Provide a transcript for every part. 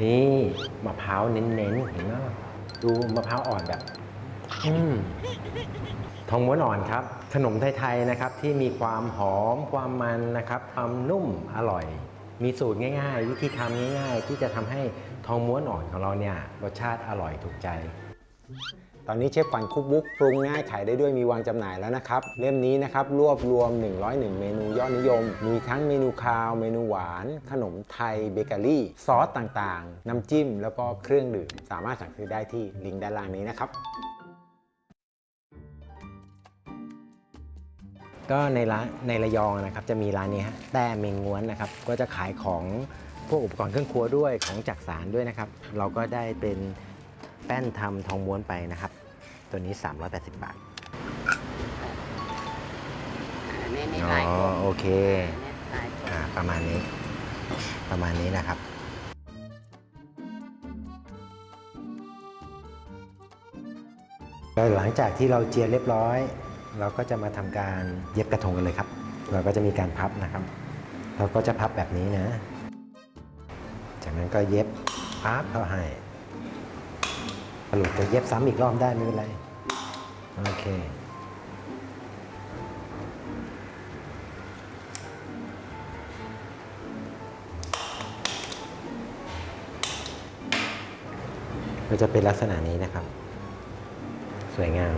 นี่มะพร้าวเน้นๆเห็นไหมดูมะพร้าวอ่อนแบบอืมทองม้วนอ่อนครับ ขนมไทยๆนะครับที่มีความหอมความมันนะครับ ความนุ่มอร่อย มีสูตรง่ายๆ วิธีทำง่าย ๆ ที่จะทำให้ทองม้วนอ่อนของเราเนี่ยรสชาติอร่อยถูกใจ ตอนนี้เชฟฟันคุกบุ๊กปรุงง่ายขายได้ด้วยมีวางจำหน่ายแล้วนะครับ เล่มนี้นะครับรวบรวม 101 เมนูยอดนิยม มีทั้งเมนูคาว เมนูหวาน ขนมไทยเบเกอรี่ ซอสต่างๆ น้ำจิ้ม แล้วก็เครื่องดื่ม สามารถสั่งซื้อได้ที่ลิงก์ด้านล่างนี้นะครับก็ในร้านในระยองนะครับจะมีร้านนี้ฮะแต้เมงง้วนนะครับก็จะขายของพวกอุปกรณ์เครื่องครัวด้วยของจักสารด้วยนะครับ เราก็ได้เป็น แป้นทำทองม้วนไปนะครับ ตัวนี้ 380 บาทอันนี้มีอ๋อหลายคนโอเคหลายคนอ่าประมาณนี้ ประมาณนี้นะครับก็หลังจากที่เราเจียเรียบร้อย เราก็จะมาทำการเย็บกระทงกันเลยครับ เราก็จะมีการพับนะครับ เราก็จะพับแบบนี้นะ จากนั้นก็เย็บพับเข้าให้ สรุปจะเย็บซ้ำอีกรอบได้ไม่เป็นไร โอเค ก็จะเป็นลักษณะนี้นะครับ สวยงาม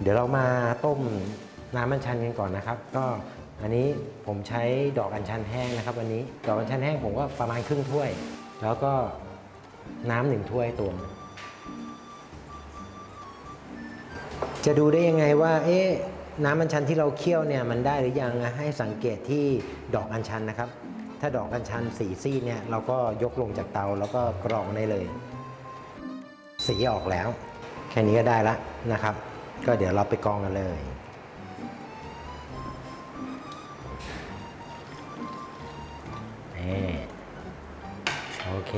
เดี๋ยวเรามาต้มน้ำอัญชันกันก่อนนะครับ ก็อันนี้ผมใช้ดอกอัญชันแห้งนะครับ วันนี้ดอกอัญชันแห้งผมก็ประมาณครึ่งถ้วย แล้วก็ น้ำหนึ่งถ้วยตวงจะดูได้ยังไงว่า เอ๊ะน้ำอัญชันที่เราเคี่ยวเนี่ยมันได้หรือยังให้สังเกตที่ดอกอัญชันนะครับ ถ้าดอกอัญชันสีซีดเนี่ยเราก็ยกลงจากเตาแล้วก็กรองได้เลย สีออกแล้ว แค่นี้ก็ได้ละนะครับ ก็เดี๋ยวเราไปกรองกันเลยนี่โอเค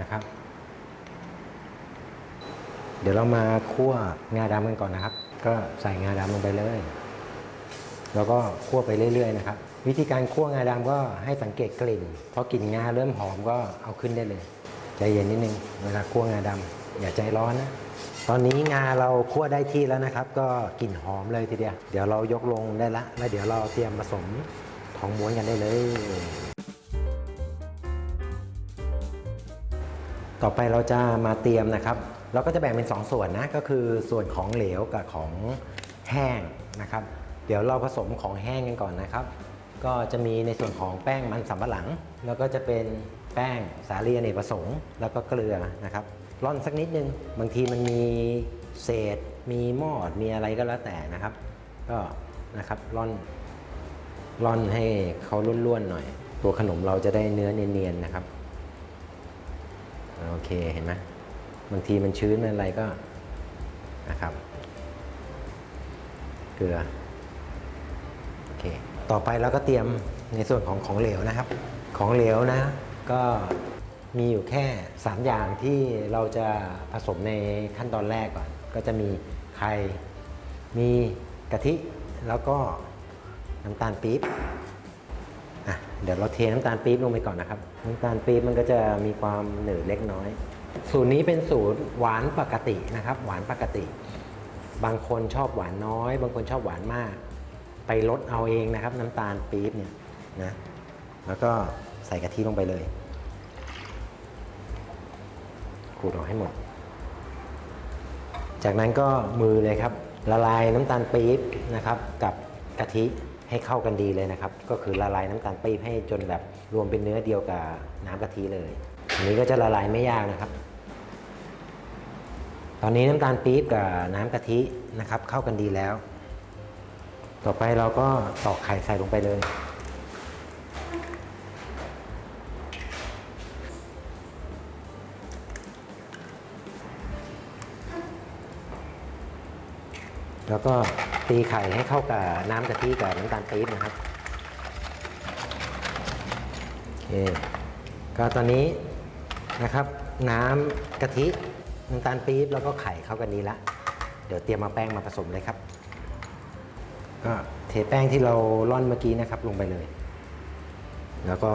นะครับ เดี๋ยวเรามาคั่วงาดำกันก่อนนะครับ ก็ใส่งาดำลงไปเลย แล้วก็คั่วไปเรื่อยๆนะครับ วิธีการคั่วงาดำก็ให้สังเกตกลิ่นพอกลิ่นงาเริ่มหอมก็เอาขึ้นได้เลยใจเย็นนิดนึงเวลาคั่วงาดำอย่าใจร้อนนะตอนนี้งาเราคั่วได้ที่แล้วนะครับ ก็กลิ่นหอมเลยทีเดียว เดี๋ยวเรายกลงได้ละ แล้วเดี๋ยวเราเตรียมผสมทองม้วนกันได้เลย ต่อไปเราจะมาเตรียมนะครับ เราก็จะแบ่งเป็น 2 ส่วนนะก็คือส่วนของเหลวกับของแห้งนะครับ เดี๋ยวเราผสมของแห้งกันก่อนนะครับ ก็จะมีในส่วนของแป้งมันสำปะหลัง แล้วก็จะเป็นแป้งสาลีอเนกประสงค์แล้วก็เกลือนะครับร่อนสักนิดนึงบางทีมันมีเศษ มีมอดมีอะไรก็แล้วแต่นะครับ ก็นะครับร่อนร่อนให้เขาล้วนๆหน่อย ตัวขนมเราจะได้เนื้อเนียนๆนะครับ โอเคเห็นไหมบางทีมันชื้นอะไรก็นะครับเกลือโอเคต่อไปเราก็เตรียมในส่วนของของเหลวนะครับ ของเหลวนะ ก็มีอยู่แค่ 3 อย่างที่เราจะผสมในขั้นตอนแรกก่อน ก็จะมีไข่มีกะทิแล้วก็น้ำตาลปี๊บ เดี๋ยวเราเทน้ำตาลปี๊บลงไปก่อนนะครับ น้ำตาลปี๊บมันก็จะมีความหนืดเล็กน้อย สูตรนี้เป็นสูตรหวานปกตินะครับ หวานปกติ บางคนชอบหวานน้อย บางคนชอบหวานมาก ไปลดเอาเองนะครับ น้ำตาลปี๊บเนี่ยนะ แล้วก็ใส่กะทิลงไปเลยขูดออกให้หมด จากนั้นก็มือเลยครับ ละลายน้ำตาลปี๊บนะครับ กับกะทิ ให้เข้ากันดีเลยนะครับ ก็คือละลายน้ำตาลปี๊บให้จนแบบรวมเป็นเนื้อเดียวกับน้ำกะทิเลย อันนี้ก็จะละลายไม่ยากนะครับ ตอนนี้น้ำตาลปี๊บกับน้ำกะทินะครับ เข้ากันดีแล้ว ต่อไปเราก็ตอกไข่ใส่ลงไปเลย แล้วก็ตีไข่ให้เข้ากับน้ำกะทิกับน้ำตาลปี๊บนะครับโอเคก็ตอนนี้นะครับน้ำกะทิน้ำตาลปี๊บแล้วก็ไข่เข้ากันดีละ เดี๋ยวเตรียมมาแป้งมาผสมเลยครับ ก็เทแป้งที่เราร่อนเมื่อกี้นะครับ ลงไปเลย แล้วก็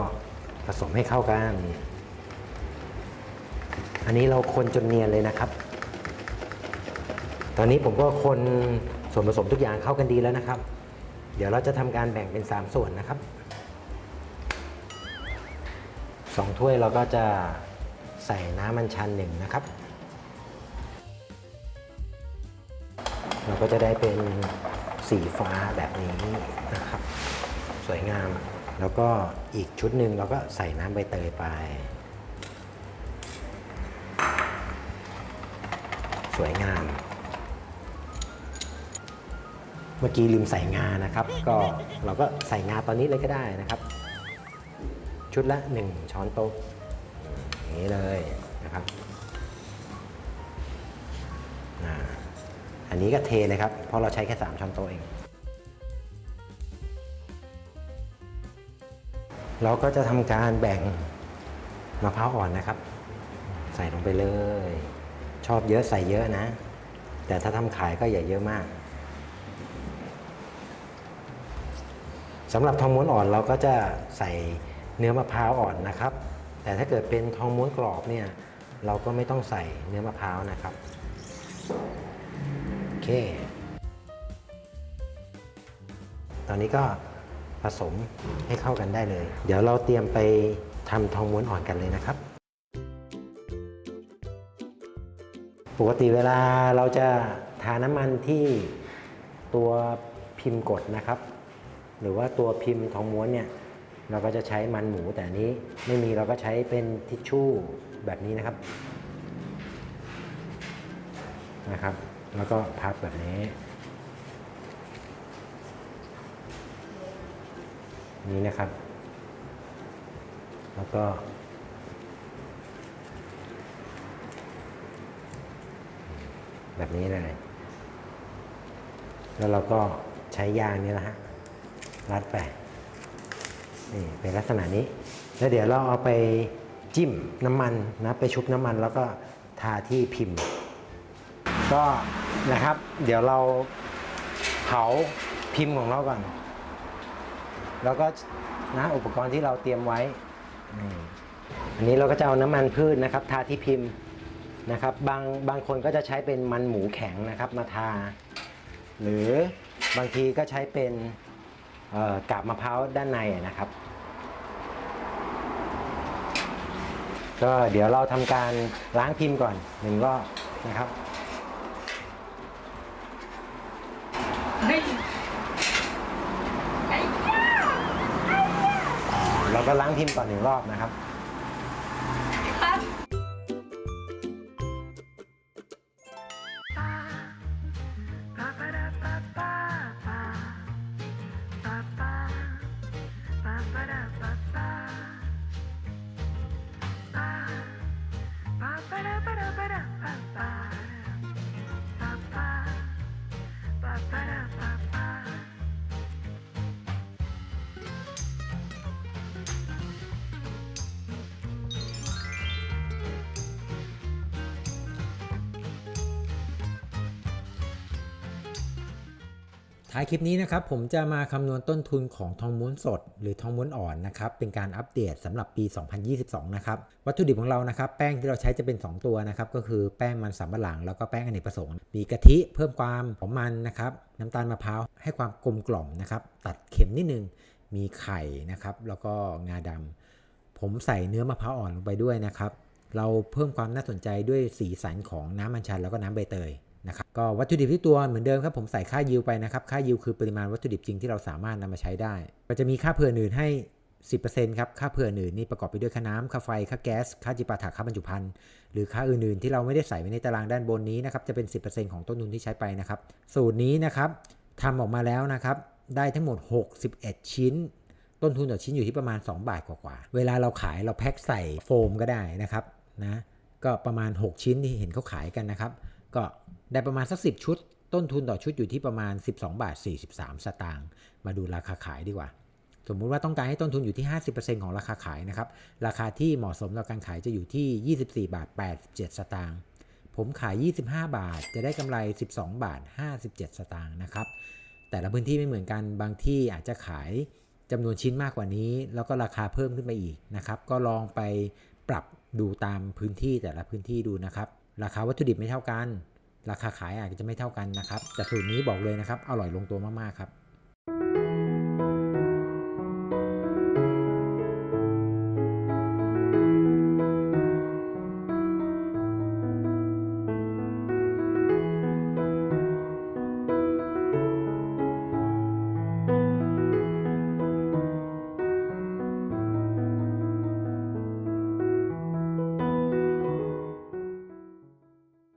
ผสมให้เข้ากัน อันนี้เราคนจนเนียนเลยนะครับ ตอนนี้ผมก็คนส่วนผสมทุกอย่างเข้ากันดีแล้วนะครับ เดี๋ยวเราจะทำการแบ่งเป็น 3 ส่วนนะครับสองถ้วยเราก็จะใส่น้ำมันชันหนึ่งนะครับ เราก็จะได้เป็นสีฟ้าแบบนี้นะครับ สวยงาม แล้วก็อีกชุดหนึ่งเราก็ใส่น้ำใบเตยไป สวยงาม เมื่อกี้ลืมใส่งานะครับ ก็เราก็ใส่งาตอนนี้เลยก็ได้นะครับ ชุดละ 1 ช้อนโต๊ะอย่างนี้เลยนะครับอันนี้ก็เทเลยครับ เพราะเราใช้แค่ 3 ช้อนโต๊ะเอง เราก็จะทำการแบ่งมะพร้าวอ่อนนะครับ ใส่ลงไปเลย ชอบเยอะใส่เยอะนะ แต่ถ้าทำขายก็อย่าเยอะมาก สำหรับทองม้วนอ่อนเราก็จะใส่เนื้อมะพร้าวอ่อนนะครับ แต่ถ้าเกิดเป็นทองม้วนกรอบเนี่ยเราก็ไม่ต้องใส่เนื้อมะพร้าวนะครับโอเค ตอนนี้ก็ผสมให้เข้ากันได้เลย เดี๋ยวเราเตรียมไปทำทองม้วนอ่อนกันเลยนะครับ ปกติเวลาเราจะทาน้ำมันที่ตัวพิมพ์กดนะครับ หรือว่าตัวพิมพ์ทองม้วนเนี่ยเราก็จะใช้มันหมูแต่นนี้ไม่มีเราก็ใช้เป็นทิชชู่แบบนี้นะครับนะครับ แล้วก็พับแบบนี้นี้นะครับ แล้วก็ แบบนี้เลย แล้วเราก็ใช้ยางนี้นะฮะ รัดไปนี่เป็นลักษณะนี้ แล้วเดี๋ยวเราเอาไปจิ้มน้ำมันนะไปชุบน้ำมันแล้วก็ทาที่พิมพ์ ก็นะครับ เดี๋ยวเราเผาพิมพ์ของเราก่อน แล้วก็นะอุปกรณ์ที่เราเตรียมไว้ อันนี้เราก็จะเอาน้ำมันพืชนะครับ ทาที่พิมพ์นะครับ บางบางคนก็จะใช้เป็นมันหมูแข็งนะครับมาทา หรือบางทีก็ใช้เป็น กาบมะพร้าวด้านในอะนะครับ ก็เดี๋ยวเราทำการล้างพิมพ์ก่อนหนึ่งรอบนะครับเราก็ล้างพิมพ์ก่อนหนึ่งรอบนะครับ ท้ายคลิปนี้นะครับผมจะมาคำนวณต้นทุนของทองม้วนสด หรือทองม้วนอ่อนนะครับเป็นการอัปเดตสำหรับปี 2022 นะครับวัตถุดิบของเรานะครับแป้งที่เราใช้จะเป็น 2 ตัวนะครับก็คือแป้งมันสำปะหลัง แล้วก็แป้งอเนกประสงค์ มีกะทิเพิ่มความหอมมันนะครับน้ำตาลมะพร้าวให้ความกลมกล่อมนะครับตัดเค็มนิดนึงมีไข่นะครับแล้วก็งาดำผมใส่เนื้อมะพร้าวอ่อนลงไปด้วยนะครับเราเพิ่มความน่าสนใจด้วยสีสันของน้ำมันชันแล้วก็น้ำใบเตย นะครับก็วัตถุดิบที่ตัวเหมือนเดิมครับผมใส่ค่ายิวไปนะครับค่ายิวคือปริมาณวัตถุดิบจริงที่เราสามารถนำมาใช้ได้ ก็จะมีค่าเผื่ออื่นให้ 10%ครับค่าเผื่ออื่นนี่ประกอบไปด้วยค่าน้ำค่าไฟค่าแก๊สค่าจิปาถะค่าบรรจุภัณฑ์หรือค่าอื่นๆ ที่เราไม่ได้ใส่ไว้ในตารางด้านบนนี้นะครับจะเป็น 10%ของต้นทุนที่ใช้ไปนะครับสูตรนี้นะครับทำออกมาแล้วนะครับได้ทั้งหมด 61 ชิ้น ต้นทุนต่อชิ้นอยู่ที่ประมาณ 2 บาทกว่าๆ เวลาเราขายเราแพ็คใส่โฟมก็ได้นะครับนะก็ประมาณ 6 ชิ้นที่เห็นเขาขายกันนะครับ ก็ ได้ประมาณสัก 10 ชุด ต้นทุนต่อชุดอยู่ที่ประมาณ 12 บาท 43 สตางค์มาดูราคาขายดีกว่า สมมุติว่าต้องการให้ต้นทุนอยู่ที่ 50%ของราคาขายนะครับ ราคาที่เหมาะสมต่อการขายจะอยู่ที่ 24 บาท 87 สตางค์ผมขาย 25 บาท จะได้กำไร 12 บาท 57 สตางค์นะครับ แต่ละพื้นที่ไม่เหมือนกัน บางที่อาจจะขายจำนวนชิ้นมากกว่านี้ แล้วก็ราคาเพิ่มขึ้นไปอีกนะครับ ก็ลองไปปรับดูตามพื้นที่แต่ละพื้นที่ดูนะครับ ราคาวัตถุดิบไม่เท่ากัน ราคาขายอาจจะไม่เท่ากันนะครับแต่สูตรนี้บอกเลยนะครับอร่อยลงตัวมากๆครับ